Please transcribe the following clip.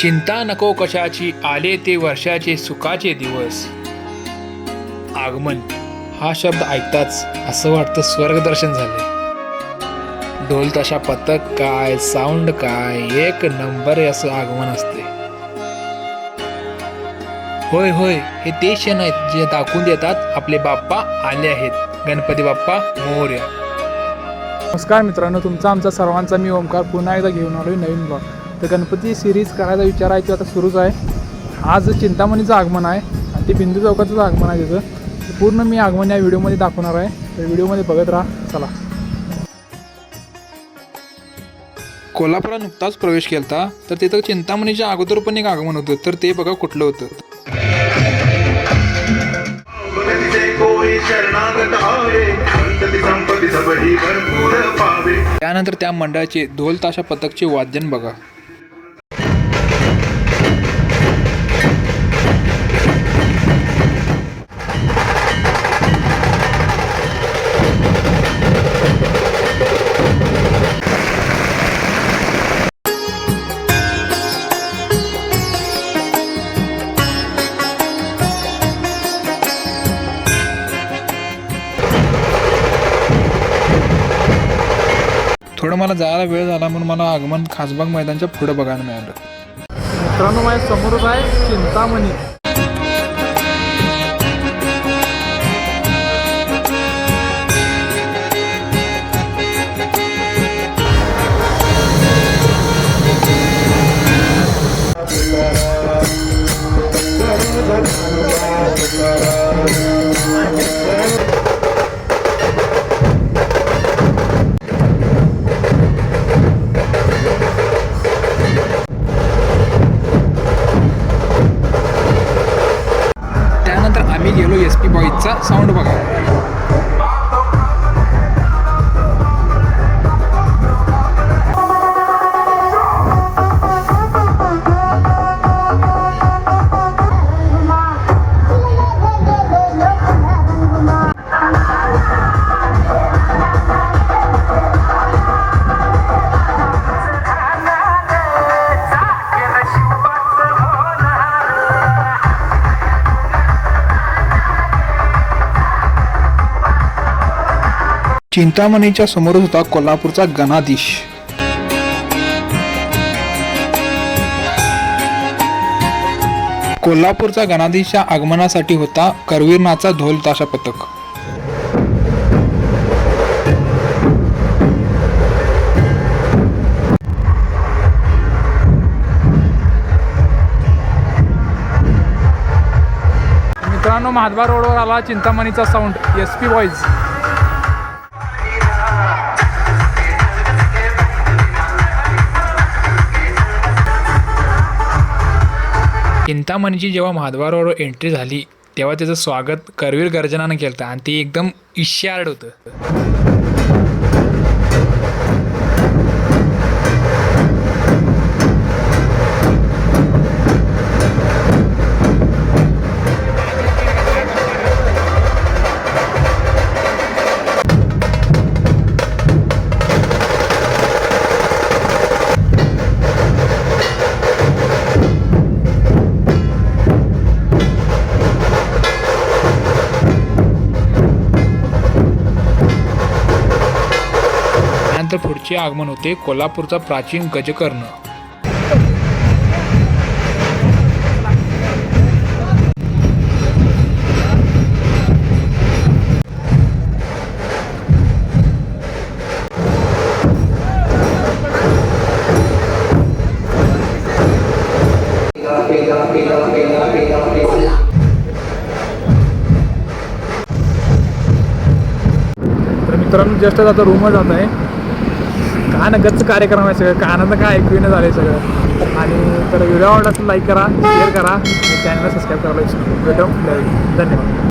चिंता नको कशाची आले ते वर्षाचे सुखाचे दिवस. आगमन हा शब्द ऐकताच असं वाटतं स्वर्गदर्शन झाले ढोल तशा पथक काय साऊंड काय एक नंबर असं आगमन असते होय होय हे ते क्षण आहेत जे दाखवून देतात आपले बाप्पा आले आहेत. गणपती बाप्पा मोर्या. नमस्कार मित्रांनो तुमचा आमचा सर्वांचा मी ओमकार पुन्हा एकदा घेऊन आलो नवीन ब्लॉग तर गणपती सिरीज करायचा विचार आहे तो आता सुरूच आहे. आज चिंतामणीचं आगमन आहे आणि ते बिंदू चौकाचंच आगमन आहे त्याचं. पूर्ण मी आगमन या व्हिडिओमध्ये दाखवणार आहे. तर व्हिडिओमध्ये बघत राहा चला. कोल्हापुरात नुकताच प्रवेश केलता तर तिथं चिंतामणीच्या अगोदर पण एक आगमन होतं तर ते बघा कुठलं होतं. त्यानंतर त्या मंडळाचे ढोल ताशा पथकचे वाद्यन बघा. थोडं मला जायला वेळ झाला म्हणून मला आगमन खासबाग मैदानच्या पुढे बघायला मिळालं. मित्रांनो माझ्या समोरच आहे चिंतामणी. चिंतामणीच्या समोरच होता कोल्हापूरचा गणाधीश. कोल्हापूरचा गणाधीशच्या आगमनासाठी होता करवीरनाचा ढोल ताशा पथक. मित्रांनो महादबा रोडवर आला चिंतामणीचा साऊंड एस पी बॉईज चिंतामणीची जेव्हा महाद्वारावर एंट्री झाली तेव्हा त्याचं स्वागत करवीर गर्जनानं केलं आणि ते एकदम इश्यार्ड होतं. त्यानंतर पुढचे आगमन होते कोल्हापूरचा प्राचीन गजकर्ण. तर मित्रांनो जस्ट आता रूमवर जात आहे. कानगतचं कार्यक्रम आहे सगळं. कानानं काय ऐकून येणं झालं आहे सगळं. आणि तर व्हिडिओ आवडला लाईक करा शेअर करा. आणि चॅनलला सबस्क्राईब करायला विसरू भेटू धन्यवाद.